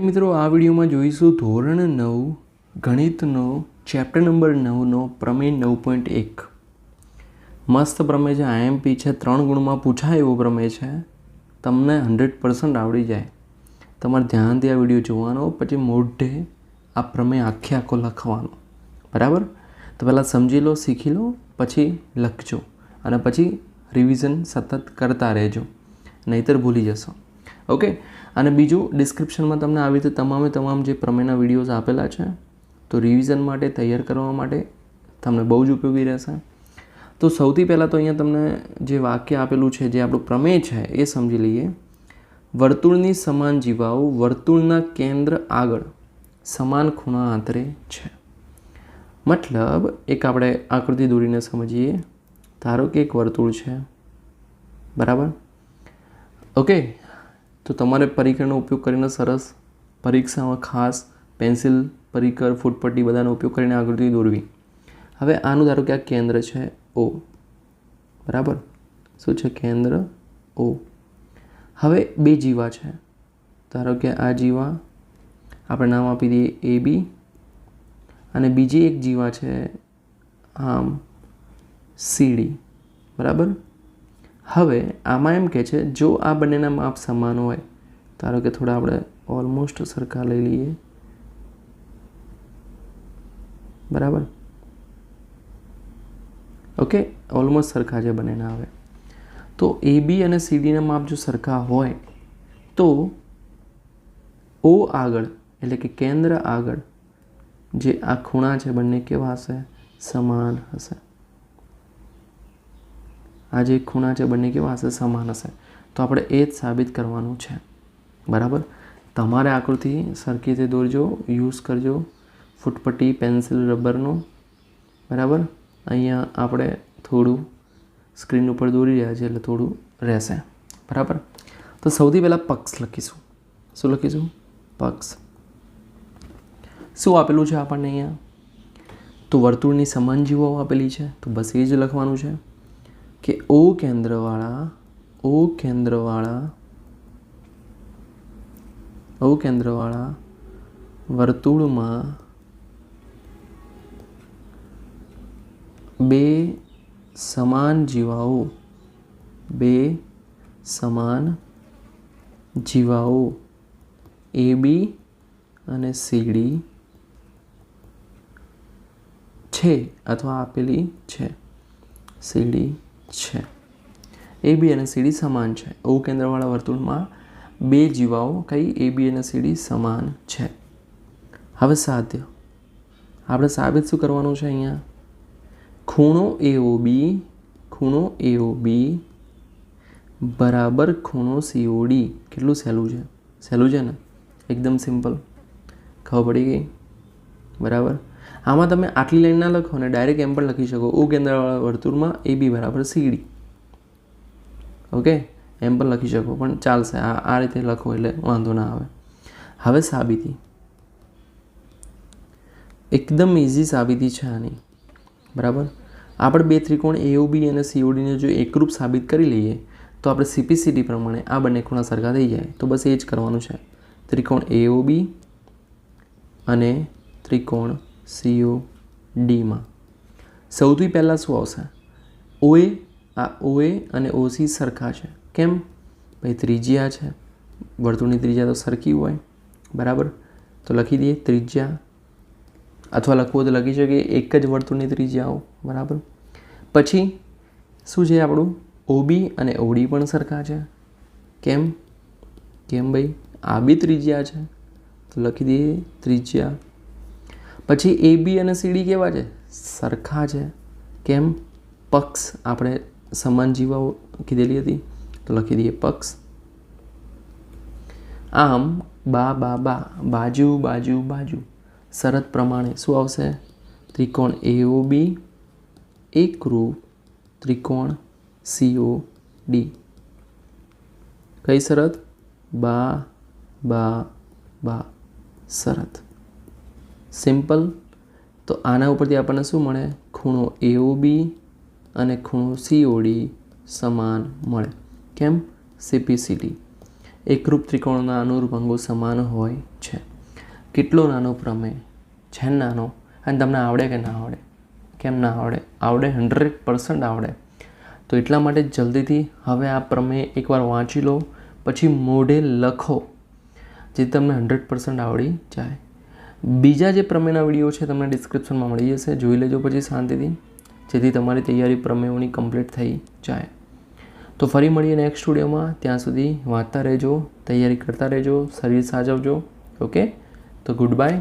મિત્રો, આ વિડીયોમાં જોઈશું ધોરણ નવ ગણિતનો ચેપ્ટર નંબર નવનો પ્રમેય નવ પોઈન્ટ એક. મસ્ત પ્રમેય છે. આઈએમપી છે. ત્રણ ગુણમાં પૂછાય એવો પ્રમેય છે. તમને હંડ્રેડ પર્સન્ટ આવડી જાય. તમારે ધ્યાનથી આ વીડિયો જોવાનો, પછી મોઢે આ પ્રમેય આખે આખો લખવાનો. બરાબર? તો પહેલાં સમજી લો, શીખી લો, પછી લખજો. અને પછી રિવિઝન સતત કરતા રહેજો. નહીતર ભૂલી જશો. ઓકે? અને બીજું ડિસ્ક્રિપ્શનમાં તમને આવી રીતે તમામે તમામ જે પ્રમેયના વિડીયોઝ આપેલા છે, તો રિવિઝન માટે, તૈયાર કરવા માટે તમને બહુ જ ઉપયોગી રહેશે. તો સૌથી પહેલાં તો અહીંયા તમને જે વાક્ય આપેલું છે, જે આપણું પ્રમેય છે, એ સમજી લઈએ. વર્તુળની સમાન જીવાઓ વર્તુળના કેન્દ્ર આગળ સમાન ખૂણા આંતરે છે. મતલબ, એક આપણે આકૃતિ દોરીને સમજીએ. ધારો કે એક વર્તુળ છે. બરાબર? ઓકે? તો તમારે પરિકરનો ઉપયોગ કરીને સરસ પરીક્ષામાં ખાસ પેન્સિલ, પરિકર, ફૂટપટ્ટી બધાનો ઉપયોગ કરીને આકૃતિ દોરવી. હવે આનું ધારો કે આ કેન્દ્ર છે ઓ બરાબર? શું છે કેન્દ્ર? ઓ હવે બે જીવા છે. ધારો કે આ જીવા, આપણે નામ આપી દઈએ એ બી અને બીજી એક જીવા છે આમ સીડી બરાબર? હવે આમાં એમ કે છે, જો આ બંનેના માપ સમાન હોય, ધારો કે થોડા આપણે ઓલમોસ્ટ સરખા લઈ લઈએ. બરાબર? ઓકે ઓલમોસ્ટ સરખા છે બંનેના હવે. તો એ બી અને સીડીના માપ જો સરખા હોય, તો ઓ આગળ, એટલે કે કેન્દ્ર આગળ, જે આ ખૂણા છે બંને કેવા હશે? સમાન હશે. આ જે ખૂણા છે, બંને કેવા હશે? સમાન હશે. તો આપણે એ જ સાબિત કરવાનું છે. બરાબર? તમારે આકૃતિ સરખી રીતે દોરજો યુઝ કરજો. ફૂટપટ્ટી પેન્સિલ રબરનું બરાબર? અહીંયા આપણે થોડું સ્ક્રીન ઉપર દોરી રહ્યા છીએ, એટલે થોડું રહેશે. બરાબર? તો સૌથી પહેલાં પક્ષ લખીશું. શું લખીશું? પક્ષ. શું આપેલું છે આપણને અહીંયા? તો વર્તુળની સમાન જીવો આપેલી છે, તો બસ એ જ લખવાનું છે. કે ઓ કેન્દ્રવાળા ઓ કેન્દ્રવાળા ઓ કેન્દ્રવાળા, વર્તુળમાં બે સમાન જીવાઓ, બે સમાન જીવાઓ, એ બી અને સીડી છે અથવા આપેલી છે. સીડી છે. એ બી અને સીડી સમાન છે. કેન્દ્રવાળા વર્તુળમાં બે જીવાઓ કઈ એ બી અને સીડી સમાન છે. હવે સાધ્ય. આપણે સાબિત શું કરવાનું છે અહીંયા? ખૂણો એઓ બી ખૂણો એઓ બી બરાબર ખૂણો સીઓડી કેટલું સહેલું છે? સહેલું છે ને? એકદમ સિમ્પલ ખબર પડી ગઈ? બરાબર? આમાં તમે આટલી લાઈન ના લખો અને ડાયરેક્ટ એમ પણ લખી શકો. ઓ કેન્દ્રવાળા વર્તુળમાં એ બી બરાબર સીડી. ઓકે એમ પણ લખી શકો. પણ ચાલશે. આ આ રીતે લખો એટલે વાંધો ના આવે. હવે સાબિતી. એકદમ ઇઝી સાબિતી છે આની. બરાબર? આપણે બે ત્રિકોણ એઓબી અને સીઓડીને જો એકરૂપ સાબિત કરી લઈએ, તો આપણે સીપીસીટી પ્રમાણે આ બંને ખૂણા સરખા થઈ જાય. તો બસ એ જ કરવાનું છે. ત્રિકોણ એઓબી અને ત્રિકોણ સીઓ ડીમાં સૌથી પહેલાં શું આવશે? ઓએ આ ઓએ અને ઓસી સરખા છે. કેમ? ભાઈ ત્રિજ્યા છે. વર્તુળની ત્રિજ્યા તો સરખી હોય. બરાબર? તો લખી દઈએ ત્રિજ્યા. અથવા લખવું તો લખી શકીએ એક જ વર્તુળની ત્રિજ્યાઓ. બરાબર? પછી શું છે આપણું? ઓબી અને ઓડી પણ સરખા છે. કેમ? કેમ ભાઈ? આ બી ત્રિજ્યા છે. તો લખી દઈએ ત્રિજ્યા. પછી એ બી અને સીડી કેવા છે? સરખા છે. કેમ? પક્ષ. આપણે સમાન જીવાઓ કીધેલી હતી. તો લખી દઈએ પક્ષ. આમ, બા બા બા. બાજુ બાજુ બાજુ. શરત પ્રમાણે શું આવશે? ત્રિકોણ એઓ બી એકરૂપ ત્રિકોણ સીઓ ડી કઈ શરત? બા બા બા. શરત. સિમ્પલ. તો આના ઉપરથી આપણને શું મળે? ખૂણો એઓબી અને ખૂણો સીઓડી સમાન મળે. કેમ? સીપીસીડી એકરૂપ ત્રિકોણના અનુરૂપ અંગો સમાન હોય છે. કેટલો નાનો પ્રમેય? છે નાનો. અને તમને આવડે કે ના આવડે? કેમ ના આવડે? આવડે હંડ્રેડ પર્સન્ટ આવડે. તો એટલા માટે જલ્દીથી હવે આ પ્રમેય એકવાર વાંચી લો. પછી મોઢે લખો. જે તમને હંડ્રેડ પર્સન્ટ આવડી જાય. બીજા જે પ્રમેયના વીડિયો છે તમને ડિસ્ક્રિપ્શનમાં મળી જશે, જોઈ લેજો પછી શાંતિથી, જેથી તમારી તૈયારી પ્રમેયોની કમ્પ્લીટ થઈ જાય. તો ફરી મળીએ નેક્સ્ટ સ્ટુડિયોમાં ત્યાં સુધી વાંચતા રહેજો, તૈયારી કરતા રહેજો, શરીર સાજવજો ઓકે તો ગુડ બાય